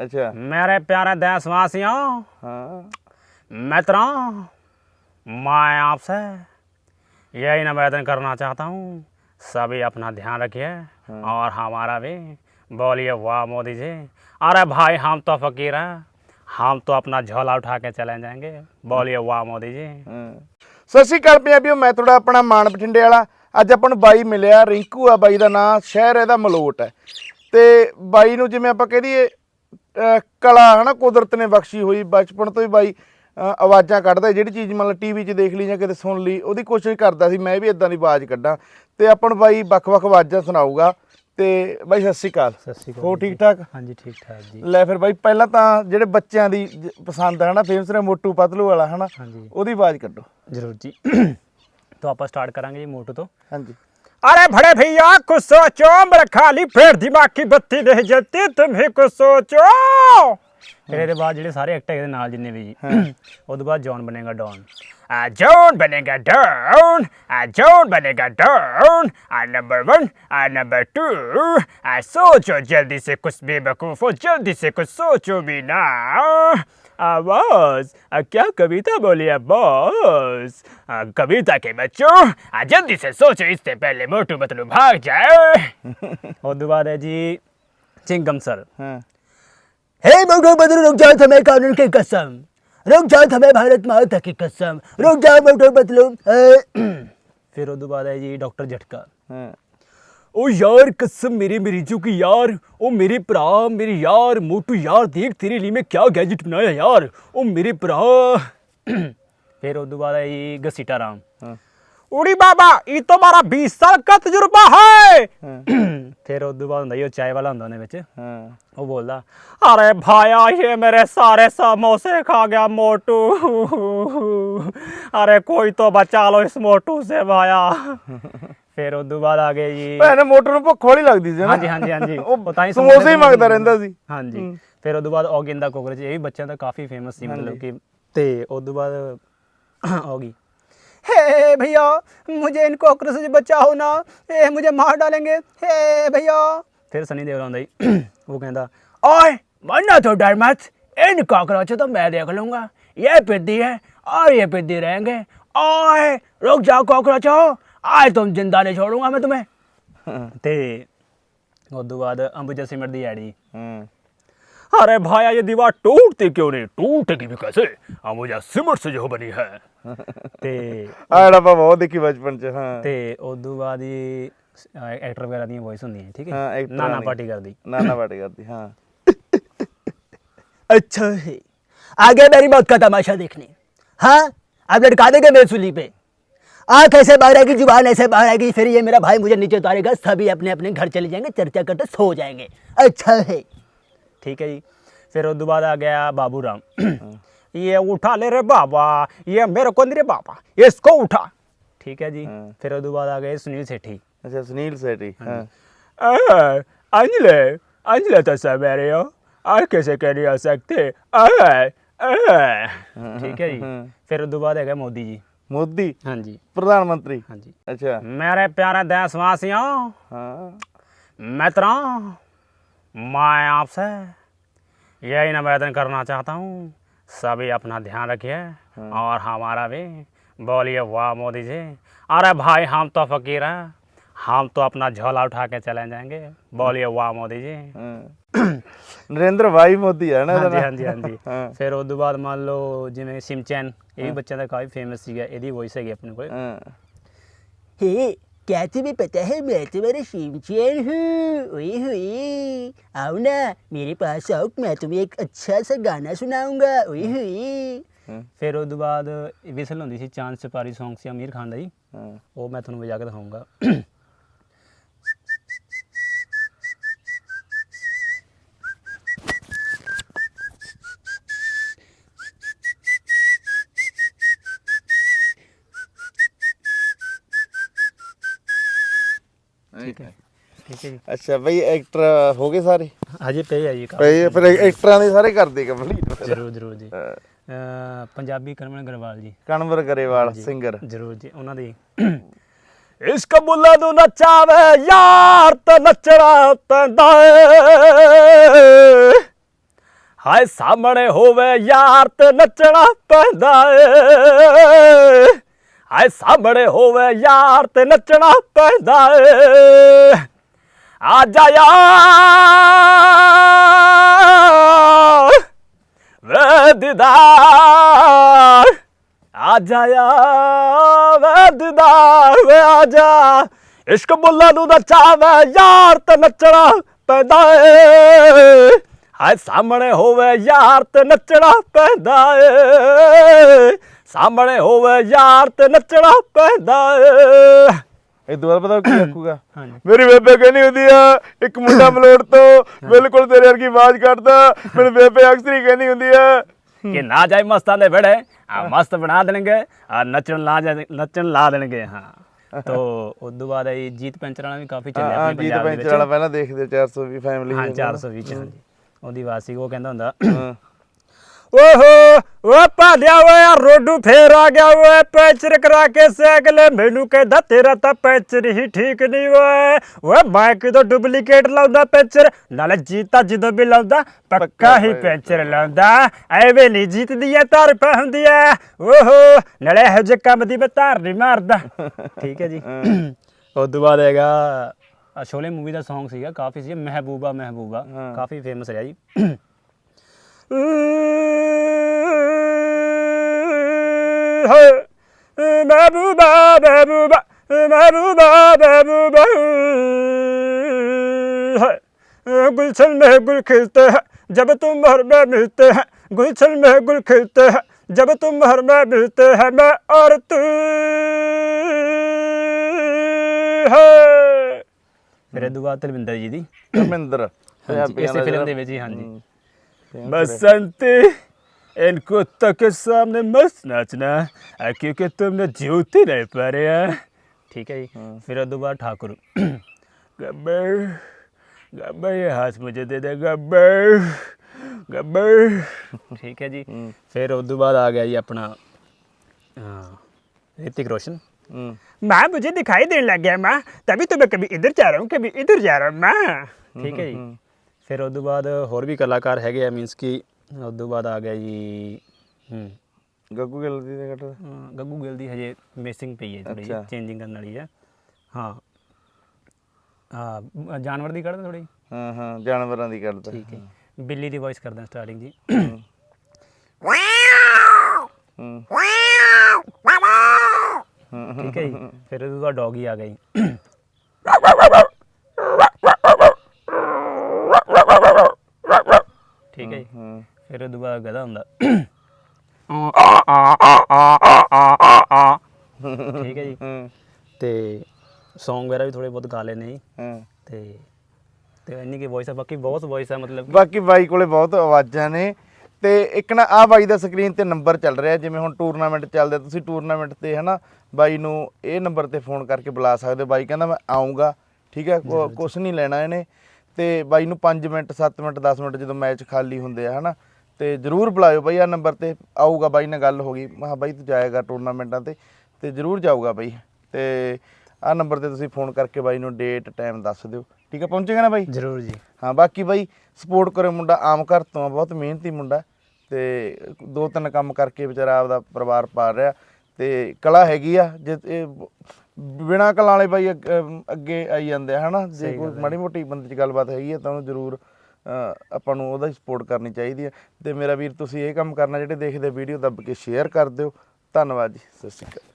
ਅੱਛਾ मेरे प्यारे देशवासियों ਹਾਂ मित्रों मैं आपसे यही निवेदन करना चाहता हूँ सभी अपना ध्यान रखिए और हमारा भी बोलिए वाह मोदी जी अरे भाई हम तो फकीर हैं हम तो अपना झोला उठा के चले जाएंगे बोलिए वाह मोदी जी ਹਾਂ। ਸਤਿ ਸ਼੍ਰੀ ਅਕਾਲ ਪੰਜਾਬੀਓ ਮੈਂ ਤੁਹਾਡਾ ਆਪਣਾ ਮਾਨ ਬਠਿੰਡੇ ਵਾਲਾ ਅੱਜ ਆਪਾਂ ਨੂੰ ਬਾਈ ਮਿਲਿਆ ਰਿੰਕੂ ਆ ਬਾਈ ਦਾ ਨਾਂ ਸ਼ਹਿਰ ਇਹਦਾ ਮਲੋਟ ਹੈ ਤੇ ਬਾਈ ਨੂੰ ਜਿਵੇਂ ਆਪਾਂ ਕਹਿ ਦਈਏ ਅਹ ਕਲਾ ਹਨਾ ਕੁਦਰਤ ਨੇ ਬਖਸ਼ੀ ਹੋਈ ਬਚਪਨ ਤੋਂ ਹੀ ਬਾਈ ਆਵਾਜ਼ਾਂ ਕੱਢਦਾ ਜਿਹੜੀ ਚੀਜ਼ ਮਤਲਬ ਟੀਵੀ 'ਚ ਦੇਖ ਲਈ ਜਾਂ ਕਿਤੇ ਸੁਣ ਲਈ ਉਹਦੀ ਕੋਸ਼ਿਸ਼ ਕਰਦਾ ਸੀ ਮੈਂ ਵੀ ਇਦਾਂ ਦੀ ਆਵਾਜ਼ ਕੱਢਾਂ। ਤੇ ਆਪਾਂ ਨੂੰ ਬਾਈ ਵੱਖ-ਵੱਖ ਆਵਾਜ਼ਾਂ ਸੁਣਾਊਗਾ। ਤੇ ਬਾਈ ਸਤਿ ਸ੍ਰੀ ਅਕਾਲ। ਸਤਿ ਸ੍ਰੀ ਅਕਾਲ ਹੋ ਠੀਕ ਠਾਕ? ਹਾਂਜੀ ਠੀਕ ਠਾਕ ਜੀ। ਲੈ ਫਿਰ ਬਾਈ ਪਹਿਲਾਂ ਤਾਂ ਜਿਹੜੇ ਬੱਚਿਆਂ ਦੀ ਪਸੰਦ ਹੈ ਨਾ ਫੇਮਸ ਨੇ ਮੋਟੂ ਪਤਲੂ ਵਾਲਾ ਹਨਾ ਉਹਦੀ ਆਵਾਜ਼ ਕੱਢੋ। ਜ਼ਰੂਰ ਜੀ। ਤਾਂ ਆਪਾਂ ਸਟਾਰਟ ਕਰਾਂਗੇ ਜੀ ਮੋਟੂ ਤੋਂ। ਹਾਂਜੀ। अरे बड़े भैया कुछ सोचो मेरे खाली फिर दिमाग की बत्ती नहीं जलती तुम ही कुछ सोचो ਫਿਰ ਇਹਦੇ ਬਾਅਦ ਜਿਹੜੇ ਸਾਰੇ ਐਕਟ ਹੈਗੇ ਨਾਲ ਜਿੰਨੇ ਵੀ ਜੀ ਉਸ ਤੋਂ ਬਾਅਦ ਜੌਨ ਬਣੇਗਾ ਡੌਨ ਆ ਜੌਨ ਬਣੇਗਾ ਡੌਨ ਆ ਜੌਨ ਬਣੇਗਾ ਡੌਨ आ नंबर वन आ नंबर टू आ सोचो जल्दी से कुछ बेवकूफो जल्दी से कुछ सोचो भी ना आवाज़। क्या कविता बोली है बॉस? कविता के बच्चों जल्दी से सोचो इससे पहले मोटू बतलू भाग जाए। और दोबारा है जी चिंगम सर। हे। मोटू बदलू रुक जाओ तुम्हें कानून की कसम। रुक जाओ तुम्हें भारत माता की कसम। रुक जाओ मोटू अ, फिर दोबारा है जी डॉक्टर झटका। ਉਹ ਯਾਰ ਕਸਮ ਮੇਰੇ ਮਰੀਜੂ ਕੀ ਯਾਰ ਉਹ ਮੇਰੇ ਭਰਾ ਮੇਰੇ ਯਾਰ ਮੋਟੂ ਯਾਰ ਦੇਖ ਤੇਰੇ ਲਈ ਮੈਂ ਕਿਆ ਗੈਜਟ ਬਣਾਇਆ ਯਾਰ। ਉਹ ਮੇਰੇ ਭਰਾ। ਫਿਰ ਉਦੋਂ ਬਾਅਦ ਇਹ ਗਸੀਟਾ ਰਾਮ। ਉੜੀ ਬਾਬਾ ਇਹ ਤਾਂ ਮਾਰਾ 20 ਸਾਲ ਦਾ ਤਜਰਬਾ ਹੈ। ਫਿਰ ਉਦੋਂ ਬਾਅਦ ਹੁੰਦਾ ਇਹ ਚਾय ਵਾਲਾ ਹੁੰਦਾ ਉਹਨੇ ਵਿੱਚ। ਹਾਂ। ਉਹ ਬੋਲਦਾ ਅਰੇ ਭਾਇਆ ਇਹ ਮੇਰੇ ਸਾਰੇ ਸਮੋਸੇ ਖਾ ਗਿਆ ਮੋਟੂ। ਅਰੇ ਕੋਈ ਤਾਂ ਬਚਾ ਲੋ ਇਸ ਮੋਟੂ ਸੇ ਭਾਇਆ। ਫਿਰ ਉਸ ਤੋਂ ਬਾਅਦ ਆ ਗਏ ਜੀ। ਭੈਣ ਮੋਟਰ ਨੂੰ ਭੁੱਖ ਵਾਲੀ ਲੱਗਦੀ ਸੀ ਹਾਂਜੀ ਹਾਂਜੀ ਹਾਂਜੀ। ਉਹ ਤਾਂ ਹੀ ਸਮੋਸੇ ਹੀ ਮੰਗਦਾ ਰਹਿੰਦਾ ਸੀ। ਹਾਂਜੀ। ਫਿਰ ਉਸ ਤੋਂ ਬਾਅਦ ਔਗਿੰਦਾ ਕੋਕਰੋਚ ਇਹ ਵੀ ਬੱਚਿਆਂ ਦਾ ਕਾਫੀ ਫੇਮਸ ਸੀ ਮਤਲਬ ਕਿ ਤੇ ਉਸ ਤੋਂ ਬਾਅਦ ਹੋ ਗਈ हे भैया मुझे इन कॉकरोच से बचाओ ना ये मुझे मार डालेंगे हे भैया फिर सनी देओल आंदा जी वो कहंदा ओए मरना तो डर मत इन कॉकरोचों तो मैं देख लूंगा ये पिद्दी है और ये पिद्दी रहेंगे ओए रुक जाओ कॉकरोचों आज तुम जिंदा नहीं छोड़ूंगा मैं तुम्हें ਤੇ ਉਦੋਂ ਬਾਅਦ ਅੰਬੂਜਾ ਸਿਮਰ ਦੀ ਐਡੀ ਹਾਂ अरे भाया ये दीवार टूटती क्यों नहीं टूटेगी भी कैसे अंबुजा सिमर से जो बनी है ਤੇ ਆ ਜਿਹੜਾ ਆਪਾਂ ਬਹੁਤ ਦੇਖੀ ਬਚਪਨ ਚ ਹਾਂ ਤੇ ਉਦੋਂ ਬਾਅਦ ਹੀ ਐਕਟਰ ਵਗੈਰਾ ਦੀਆਂ ਵੌਇਸ ਹੁੰਦੀਆਂ ਠੀਕ ਹਾਂ, ਹੈ actor ਨਾਨਾ ਦੀ। ਪਾਰਟੀ ਕਰਦੀ ਨਾਨਾ ਬਾਟ ਕਰਦੀ ਹਾਂ अच्छा है आगे मेरी मौत का तमाशा देखने हाँ अब लटका देंगे मेरे सूली पे आँख ऐसे बाहर आएगी ज़ुबान ऐसे बाहर आएगी फिर ये मेरा भाई मुझे नीचे उतारेगा सभी अपने अपने घर चले जाएँगे चर्चा करते सो जाएँगे। अच्छा है। ठीक है जी। फिर वो दोबारा आ गया बाबू राम। ये उठा ले रे बाबा ये मेरे को रे बाबा इसको उठा। ठीक है जी। हाँ। फिर वो दोबारा आ गए सुनील सेठी। अच्छा सुनील सेठी हाँ हाँ। अंजले अंजले तो सब रहे हो और कैसे कह सकते ठीक है जी। फिर दोबारा आ गए मोदी जी। मोदी हाँ जी। प्रधानमंत्री। हाँ जी। अच्छा। मेरे प्यारे देशवासियों हाँ। मित्रों मैं आपसे यही निवेदन करना चाहता हूँ सभी अपना ध्यान रखिए हाँ। और हमारा भी बोलिए वाह मोदी जी। अरे भाई हम तो फकीर हैं हम तो अपना झोला उठा के चले जाएँगे बोलिए वाह मोदी जी। हाँ। ਨਰਿੰਦਰ ਭਾਈ ਮੋਦੀ ਹੈ ਨਾ ਇਹਦਾ ਹਾਂਜੀ ਨਾਂ? ਹਾਂਜੀ ਹਾਂਜੀ ਹਾਂ ਫਿਰ ਉਸ ਤੋਂ ਬਾਅਦ ਮੰਨ ਲਓ ਜਿਵੇਂ ਸਿਮਚੈਨ ਇਹ ਵੀ ਬੱਚਿਆਂ ਦਾ ਕਾਫੀ ਫੇਮਸ ਸੀਗਾ ਇਹਦੀ ਵੌਇਸ ਹੈਗੀ ਆਪਣੇ ਕੋਲ ਹਾਂ हे क्या तुम्हें पता है मैं तुम्हारा शिमचेन हूँ ओए हुई आओ ना मेरे पास आओ मैं तुम्हें एक अच्छा सा गाना सुनाऊंगा ओए हुई ਫਿਰ ਉਸ ਤੋਂ ਬਾਅਦ ਵਿਸਲ ਹੁੰਦੀ ਸੀ ਚਾਂਦ ਸਿਪਾਰੀ Song ਸੀ ਅਮੀਰ ਖਾਨ ਦਾ ਜੀ ਹਾਂ ਉਹ ਮੈਂ ਤੁਹਾਨੂੰ ਵਜਾ ਕੇ ਦਿਖਾਊਂਗਾ ਠੀਕ ਹੈ ਠੀਕ ਹੈ ਜੀ। ਅੱਛਾ ਬਈ ਐਕਟਰ ਹੋ ਗਏ ਸਾਰੇ? ਹਜੇ ਪਏ ਆ ਜੀ ਕਾਫੀ। ਪਏ ਫਿਰ ਐਕਟਰਾਂ ਦੇ ਸਾਰੇ ਕਰਦੇ ਕੰਪਲੀਟ ਜ਼ਰੂਰ ਜ਼ਰੂਰ ਜੀ। ਅਹ ਪੰਜਾਬੀ ਕਰਮਨ ਗਰਵਾਲ ਜੀ। ਕਨਵਰ ਗਰੇਵਾਲ ਸਿੰਗਰ ਜ਼ਰੂਰ ਜੀ ਉਹਨਾਂ ਦੀ ਇਸ਼ਕ ਬੁੱਲਾ ਨੂੰ ਨਚਾਵੇ ਯਾਰ ਤੇ ਨੱਚਣਾ ਪੈਂਦਾ ਏ। ਹਾਏ ਸਾਹਮਣੇ ਹੋਵੇ ਯਾਰ ਤੇ ਨੱਚਣਾ ਪੈਂਦਾ ਏ। ਹਾਏ ਸਾਹਮਣੇ ਹੋਵੇ ਯਾਰ ਤੇ ਨੱਚਣਾ ਪੈਂਦਾ ਏ। ਆ ਜਾ ਯਾਰ। ਵੇ ਦੀਦਾਰ। ਆ ਜਾ ਯਾਰ। ਵੇ ਦੀਦਾਰ, ਵੇ ਆ ਜਾ। ਇਸ਼ਕ ਬੁੱਲਾ ਨੂੰ ਨਚਾਵੇ ਯਾਰ ਤੇ ਨੱਚਣਾ ਪੈਂਦਾ ਏ। ਹਾਏ ਸਾਹਮਣੇ ਹੋਵੇ ਯਾਰ ਤੇ ਨੱਚਣਾ ਪੈਂਦਾ ਏ। ਸਾਹਮਣੇ ਹੋਵੇ ਯਾਰ ਤੇ ਨੱਚਣਾ ਪੈਂਦਾ ਏ। ਇਹ ਦੁਬਾਰਾ ਪਤਾ ਕੀ ਆਖੂਗਾ। ਮੇਰੀ ਬੇਬੇ ਕਹਿੰਦੀ ਹੁੰਦੀ ਆ ਇੱਕ ਮੁੰਡਾ ਮਲੋੜ ਤੋਂ ਬਿਲਕੁਲ ਤੇਰੇ ਵਰਗੀ ਆਵਾਜ਼ ਕੱਢਦਾ। ਮੇਰੀ ਬੇਬੇ ਅਕਸਰ ਹੀ ਕਹਿੰਦੀ ਹੁੰਦੀ ਆ ਕਿ ਨਾ ਜਾਏ ਮਸਤਾਂ ਦੇ ਬੜੇ ਆ ਮਸਤ ਬਣਾ ਦੇਣਗੇ ਆ ਨੱਚਣ ਲਾ ਜਾ ਨੱਚਣ ਲਾ ਦੇਣਗੇ ਹਾਂ। ਤੋ ਉਸ ਤੋਂ ਬਾਅਦ ਇਹ ਜੀਤ ਪੈਂਚਰ ਵਾਲਾ ਵੀ ਕਾਫੀ ਚੱਲਿਆ ਹਾਂ ਆਪਣੇ ਜੀਤ ਪੰਜਾਬ ਦੇ ਪੈਂਚਰ ਵਾਲਾ ਵਿੱਚ। ਪਹਿਲਾਂ ਦੇਖਦੇ 420 ਫੈਮਿਲੀ ਹਾਂ 420 ਚ ਹਾਂਜੀ। ਉਹਦੀ ਆਵਾਜ਼ ਸੀ ਉਹ ਕਹਿੰਦਾ ਹੁੰਦਾ ਹਾਂ। ਓਹੋ ਓ ਪਾਲਿਆ ਓਏ ਰੋਡੂ ਫੇਰ ਆ ਗਿਆ ਓਏ ਪੈਂਚਰ ਕਰਾ ਕੇ ਸਾਈਕਲ ਮੈਨੂੰ ਕਹਿੰਦਾ ਤੇਰਾ ਤਾਂ ਪੈਂਚਰ ਹੀ ਠੀਕ ਨਹੀਂ ਓਏ। ਓਏ ਮੈਂ ਕਿਦੋਂ ਡੁਪਲੀਕੇਟ ਲਾਉਂਦਾ ਪੈਂਚਰ? ਨਾਲੇ ਜੀਤਾ ਜਦੋਂ ਵੀ ਲਾਉਂਦਾ ਪੱਕਾ ਹੀ ਪੈਂਚਰ ਲਾਉਂਦਾ। ਐਵੇਂ ਨਹੀਂ ਜੀਤਦੀ ਐ ਤਾਰਫਾ ਹੁੰਦੀ ਐ। ਓਹੋ ਨਾਲੇ ਇਹੋ ਜਿਹੇ ਕੰਮ ਦੀ ਮੈਂ ਧਾਰ ਨਹੀਂ ਮਾਰਦਾ। ਠੀਕ ਹੈ ਜੀ। ਉਸ ਤੋਂ ਬਾਅਦ ਹੈਗਾ ਆ ਸ਼ੋਲੇ ਮੂਵੀ ਦਾ Song ਸੀਗਾ ਕਾਫੀ ਸੀ ਮਹਿਬੂਬਾ ਮਹਿਬੂਬਾ। ਕਾਫੀ ਫੇਮਸ ਰਿਹਾ ਜੀ। महबूबा महबूबा महबूबा महबूबा गुलशन में गुल खिलते हैं जब तुम हर में मिलते हैं गुलशन में गुल खिलते हैं जब तुम हर में मिलते हैं मैं और तू है ਫਿਰ ਇਹ ਦੁਆ ਤਲਵਿੰਦਰ ਜੀ ਦੀ ਧਰਮਿੰਦਰ ਹਾਂਜੀ ਪੰਜਾਬੀਆਂ ਇਸੇ ਦਾ ਫਿਲਮ ਜਿਹੜਾ- ਦੇ ਵਿੱਚ ਹੀ ਹਾਂਜੀ ਹਮ, बसंती इन कुत्तों के सामने मस्त नाचना आ, क्योंकि तुमने जूती नहीं पारे हैं ठीक है जी फिर उदू बाद ठाकुर गब्बर गब्बर ये हाथ मुझे दे दे गब्बर गब्बर ठीक है जी फिर उदू बाद आ गया जी अपना हाँ, ऋतिक रोशन ਹਮ, माँ मुझे दिखाई देने लग गया माँ तभी तो मैं कभी इधर जा रहा हूँ कभी इधर जा रहा हूँ माँ ਠੀਕ ਹੈ ਜੀ ਫਿਰ ਉਸ ਤੋਂ ਬਾਅਦ ਹੋਰ ਵੀ ਕਲਾਕਾਰ ਹੈਗੇ ਆ ਮੀਨਸ ਕਿ ਉਸ ਤੋਂ ਬਾਅਦ ਆ ਗਿਆ ਜੀ ਹੂੰ। ਗੱਗੂ ਗਿੱਲ ਦੀ ਅਹ ਗੱਗੂ ਗਿੱਲ ਦੀ ਹਜੇ ਮਿਸਿੰਗ ਪਈ ਹੈ ਥੋੜੀ ਅੱਛਾ। ਚੇਂਜਿੰਗ ਕਰਨ ਵਾਲੀ ਹੈ। ਹਾਂ। ਹਾਂ ਜਾਨਵਰ ਦੀ ਕੱਢ ਥੋੜੀ ਹਾਂ ਹਾਂ ਜਾਨਵਰਾਂ ਦੀ ਕਰਦਾ ਠੀਕ ਹੈ। ਬਿੱਲੀ ਦੀ ਵੌਇਸ ਕਰਦਾ ਸਟਾਰਟਿੰਗ ਜੀ। ਠੀਕ ਹੈ ਜੀ। ਫਿਰ ਬਾਅਦ ਡੌਗੀ ਆ ਗਿਆ ਜੀ ਠੀਕ ਹੈ ਜੀ ਹਮ, ਫਿਰ ਉਹ ਤੋਂ ਬਾਅਦ ਗਧਾ ਹੁੰਦਾ। ਠੀਕ ਹੈ ਜੀ। ਹਮ, ਤੇ Song ਵਗੈਰਾ ਵੀ ਥੋੜੇ ਬਹੁਤ ਗਾ ਲੈਨੇ ਜੀ। ਤੇ ਤੇ ਇੰਨੀ ਕੀ ਵੌਇਸ ਆ ਬਾਕੀ ਬਹੁਤ ਵੌਇਸ ਆ ਮਤਲਬ ਬਾਕੀ ਬਾਈ ਕੋਲੇ ਬਹੁਤ ਆਵਾਜ਼ਾਂ ਨੇ। ਤੇ ਇੱਕ ਨਾ ਆ ਬਾਈ ਦਾ ਸਕਰੀਨ ਤੇ ਨੰਬਰ ਚੱਲ ਰਿਹਾ ਜਿਵੇਂ ਹੁਣ ਟੂਰਨਾਮੈਂਟ ਚੱਲਦੇ ਤੁਸੀਂ ਟੂਰਨਾਮੈਂਟ ਤੇ ਹਨਾ ਬਾਈ ਨੂੰ ਇਹ ਨੰਬਰ ਤੇ ਫੋਨ ਕਰਕੇ ਬੁਲਾ ਸਕਦੇ ਹੋ। ਬਾਈ ਕਹਿੰਦਾ ਮੈਂ ਆਉਂਗਾ ਠੀਕ ਹੈ ਕੁਝ ਨਹੀਂ ਲੈਣਾ ਇਹਨੇ। ਤੇ ਬਾਈ ਨੂੰ 5 ਮਿੰਟ 7 ਮਿੰਟ 10 ਮਿੰਟ ਜਦੋਂ ਮੈਚ ਖਾਲੀ ਹੁੰਦੇ ਆ ਹਨਾ ਤੇ ਜਰੂਰ ਬੁਲਾਇਓ ਬਾਈ ਆ ਨੰਬਰ ਤੇ ਆਊਗਾ ਬਾਈ ਨਾਲ ਗੱਲ ਹੋ ਗਈ। ਮੈਂ ਕਿਹਾ ਬਾਈ ਤੂੰ ਜਾਏਗਾ ਟੂਰਨਾਮੈਂਟਾਂ ਤੇ ਤੇ ਜਰੂਰ ਜਾਊਗਾ ਬਾਈ। ਤੇ ਆ ਨੰਬਰ ਤੇ ਤੁਸੀਂ ਫੋਨ ਕਰਕੇ ਬਾਈ ਨੂੰ ਡੇਟ ਟਾਈਮ ਦੱਸ ਦਿਓ। ਠੀਕ ਹੈ ਪਹੁੰਚੇਗਾ ਨਾ ਬਾਈ? ਜ਼ਰੂਰ ਜੀ। ਹਾਂ ਬਾਕੀ ਬਾਈ ਸਪੋਰਟ ਕਰੇ ਮੁੰਡਾ ਆਮ ਘਰ ਤੋਂ ਆ ਬਹੁਤ ਮਿਹਨਤੀ ਮੁੰਡਾ। ਤੇ ਦੋ ਤਿੰਨ ਕੰਮ ਕਰਕੇ ਵਿਚਾਰਾ ਆਪਦਾ ਪਰਿਵਾਰ ਪਾਲ ਰਿਹਾ। ਤੇ ਕਲਾ ਹੈਗੀ ਆ ਜੇ ਇਹ ਬਿਨਾ ਕਲਾ ਵਾਲੇ ਬਾਈ ਅੱਗ- ਅਮ ਅੱਗੇ ਆਈ ਜਾਂਦੇ ਆ ਹਨਾ? ਜੇ ਕੋਈ ਮਾੜੀ ਮੋਟੀ ਬੰਦੇ 'ਚ ਗੱਲਬਾਤ ਹੈਗੀ ਆ ਤਾਂ ਉਹਨੂੰ ਜ਼ਰੂਰ ਆਪਾਂ ਨੂੰ ਉਹਦਾ ਸਪੋਰਟ ਕਰਨੀ ਚਾਹੀਦੀ ਹੈ। ਤੇ ਮੇਰਾ ਵੀਰ, ਤੁਸੀਂ ਇਹ ਕੰਮ ਕਰਨਾ ਜਿਹੜੇ ਦੇਖਦੇ ਵੀਡੀਓ ਦੱਬ ਕੇ ਸ਼ੇਅਰ ਕਰ ਦਿਓ। ਧੰਨਵਾਦ ਜੀ। ਸਤਿ ਸ਼੍ਰੀ ਅਕਾਲ।